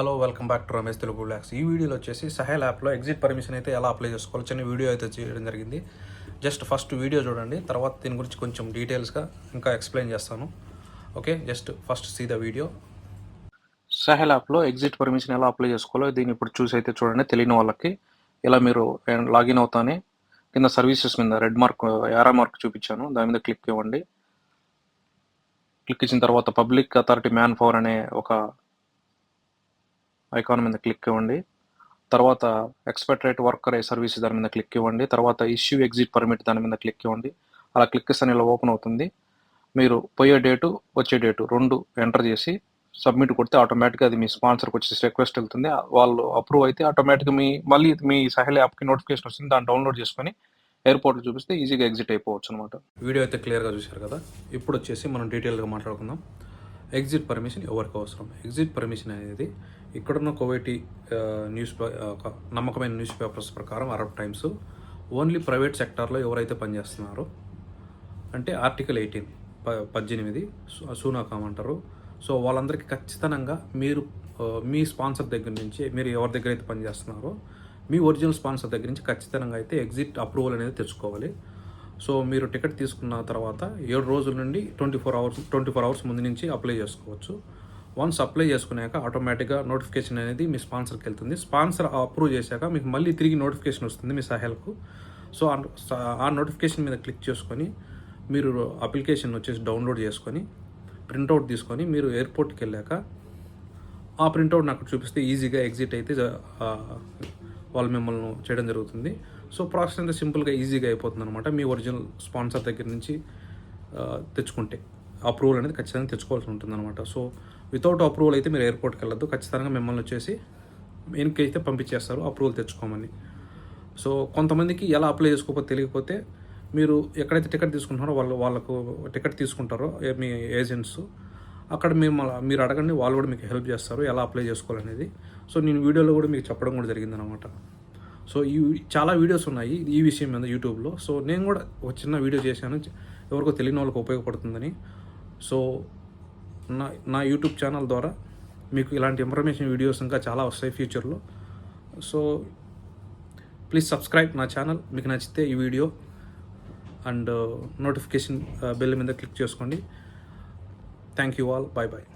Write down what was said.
Hello welcome back to Ramesh Telugu lakhs ఈ వీడియోలో వచ్చేసి సహెల్ యాప్లో ఎగ్జిట్ పర్మిషన్ అయితే ఎలా అప్లై చేసుకోవాలి చిన్న వీడియో అయితే చేయడం జరిగింది. జస్ట్ ఫస్ట్ వీడియో చూడండి తర్వాత దీని గురించి కొంచెం డీటెయిల్స్గా ఇంకా ఎక్స్ప్లెయిన్ చేస్తాను. Okay just first see the video. Sahel యాప్లో ఎగ్జిట్ పర్మిషన్ ఎలా అప్లై చేసుకోవాలో దీన్ని ఇప్పుడు చూసి అయితే చూడండి. తెలియని వాళ్ళకి ఇలా మీరు లాగిన్ అవుతానే కింద సర్వీసెస్ మీద రెడ్ మార్క్ యారా మార్క్ చూపించాను. దాని మీద క్లిక్ ఇవ్వండి. క్లిక్ ఇచ్చిన తర్వాత పబ్లిక్ అథారిటీ మ్యాన్ పవర్ అనే ఒక ఐకాన్ మీద క్లిక్ ఇవ్వండి. తర్వాత ఎక్స్పెక్టరేట్ వర్కర్ ఏ సర్వీస్ దాని మీద క్లిక్ ఇవ్వండి. తర్వాత ఇష్యూ ఎగ్జిట్ పర్మిట్ దాని మీద క్లిక్ ఇవ్వండి. అలా క్లిక్ ఇస్తే ఇలా ఓపెన్ అవుతుంది. మీరు పోయే డేటు వచ్చే డేటు రెండు ఎంటర్ చేసి సబ్మిట్ కొడితే ఆటోమేటిక్గా అది మీ స్పాన్సర్కి వచ్చేసి రిక్వెస్ట్ వెళ్తుంది. వాళ్ళు అప్రూవ్ అయితే ఆటోమేటిక్గా మీ మళ్ళీ మీ సహల్ యాప్కి నోటిఫికేషన్ వస్తుంది. దాన్ని డౌన్లోడ్ చేసుకొని ఎయిర్పోర్ట్ చూపిస్తే ఈజీగా ఎగ్జిట్ అయిపోవచ్చు అనమాట వీడియో అయితే క్లియర్గా చూశారు కదా? ఇప్పుడు వచ్చేసి మనం డీటెయిల్గా మాట్లాడుకుందాం. ఎగ్జిట్ పర్మిషన్ ఎవరికి అవసరం? ఎగ్జిట్ పర్మిషన్ అనేది ఇక్కడున్న కోవేటి న్యూస్ ఒక నమ్మకమైన న్యూస్ పేపర్స్ ప్రకారం అరబ్ టైమ్స్ ఓన్లీ ప్రైవేట్ సెక్టార్లో ఎవరైతే పనిచేస్తున్నారో అంటే ఆర్టికల్ ఎయిటీన్ ప పద్దెనిమిది సూనాకామ్ అంటారు. సో వాళ్ళందరికీ ఖచ్చితంగా మీరు మీ స్పాన్సర్ దగ్గర నుంచి మీరు ఎవరి దగ్గర అయితే పనిచేస్తున్నారో మీ ఒరిజినల్ స్పాన్సర్ దగ్గర నుంచి ఖచ్చితంగా అయితే ఎగ్జిట్ అప్రూవల్ అనేది తెచ్చుకోవాలి. సో మీరు టికెట్ తీసుకున్న తర్వాత ఏడు రోజుల నుండి twenty four hours twenty four hours ముందు నుంచి అప్లై చేసుకోవచ్చు. వన్స్ అప్లై చేసుకున్నాక ఆటోమేటిక్గా నోటిఫికేషన్ అనేది మీ స్పాన్సర్కి వెళ్తుంది. స్పాన్సర్ అప్రూవ్ చేశాక మీకు మళ్ళీ తిరిగి నోటిఫికేషన్ వస్తుంది మీ సహాయలకు. సో ఆ- ఆ నోటిఫికేషన్ మీద క్లిక్ చేసుకొని మీరు అప్లికేషన్ వచ్చేసి డౌన్లోడ్ చేసుకొని ప్రింట్అవుట్ తీసుకొని మీరు ఎయిర్పోర్ట్కి వెళ్ళాక ఆ ప్రింట్అవుట్ నాకు చూపిస్తే ఈజీగా ఎగ్జిట్ అయితే వాళ్ళు మిమ్మల్ని చేయడం జరుగుతుంది. సో ప్రాసెస్ అంతా సింపుల్గా ఈజీగా అయిపోతుంది అనమాట మీ ఒరిజినల్ స్పాన్సర్ దగ్గర నుంచి ఆ, తెచ్చుకుంటే అప్రూవల్ అనేది ఖచ్చితంగా తెచ్చుకోవాల్సి ఉంటుంది అనమాట సో వితౌట్ అప్రూవల్ అయితే మీరు ఎయిర్పోర్ట్కి వెళ్ళొద్దు. ఖచ్చితంగా మిమ్మల్ని వచ్చేసి వెనక్కి అయితే పంపించేస్తారు అప్రూవల్ తెచ్చుకోమని. సో కొంతమందికి ఎలా అప్లై చేసుకోకపోతే తెలియకపోతే మీరు ఎక్కడైతే టికెట్ తీసుకుంటున్నారో వాళ్ళు వాళ్ళకు టికెట్ తీసుకుంటారో ఏ- మీ ఏజెంట్స్ అక్కడ మేము మీరు అడగండి వాళ్ళు కూడా మీకు హెల్ప్ చేస్తారు ఎలా అప్లై చేసుకోవాలనేది. సో నేను వీడియోలో కూడా మీకు చెప్పడం కూడా జరిగిందనమాట సో ఈ చాలా వీడియోస్ ఉన్నాయి ఈ విషయం మీద యూట్యూబ్లో. సో నేను కూడా ఒక చిన్న వీడియో చేశాను. ఎవరికో తెలియని వాళ్ళకి ఉపయోగపడుతుందని. సో నా నా యూట్యూబ్ ఛానల్ ద్వారా మీకు ఇలాంటి ఇన్ఫర్మేషన్ వీడియోస్ ఇంకా చాలా వస్తాయి ఫ్యూచర్లో. సో ప్లీజ్ సబ్స్క్రైబ్ నా ఛానల్. మీకు నచ్చితే ఈ వీడియో అండ్ నోటిఫికేషన్ బెల్ మీద క్లిక్ చేసుకోండి. Thank you all. Bye bye